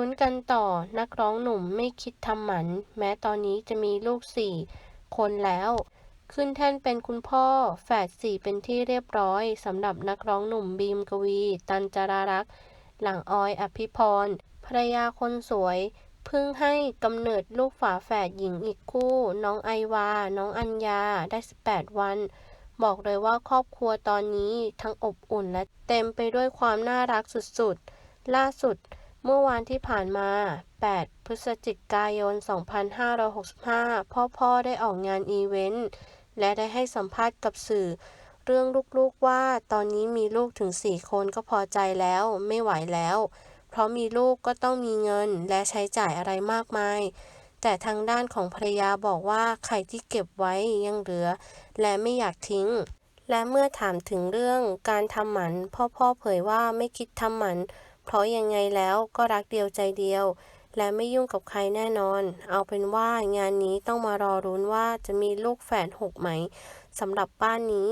ลุ้นกันต่อนักร้องหนุ่มไม่คิดทำหมัน แม้ตอนนี้จะมีลูกสี่คนแล้ว ขึ้นแท่นเป็นคุณพ่อ แฝดสี่เป็นที่เรียบร้อยสำหรับนักร้องหนุ่มบีมกวี ตันจารารักษ์ หลังออยอภิพรภรรยาคนสวย เพิ่งให้กำเนิดลูกฝาแฝดหญิงอีกคู่ น้องไอวา น้องอัญญาได้ 18 วันบอกเลยว่าครอบครัวตอนนี้ทั้งอบอุ่นและเต็มไปด้วยความน่ารักสุดๆ ล่าสุด เมื่อวานที่ผ่านมา 8 พฤศจิกายน 2565 พ่อพ่อได้ออกงานอีเวนต์ และได้ให้สัมภาษณ์กับสื่อ เรื่องลูกๆว่าตอนนี้มีลูกถึง 4 คนก็พอใจแล้วไม่ไหวแล้ว เพราะมีลูกก็ต้องมีเงินและใช้จ่ายอะไรมากมาย แต่ทางด้านของภรรยาบอกว่าไข่ที่เก็บไว้ยังเหลือ และไม่อยากทิ้ง และเมื่อถามถึงเรื่องการทำหมัน พ่อพ่อเผยว่าไม่คิดทำหมันเพราะยังไงแล้วก็รักเดียวใจเดียว และไม่ยุ่งกับใครแน่นอน เอาเป็นว่างานนี้ต้องมารอรุ้นว่าจะมีลูกแฝดหกไหมสำหรับบ้านนี้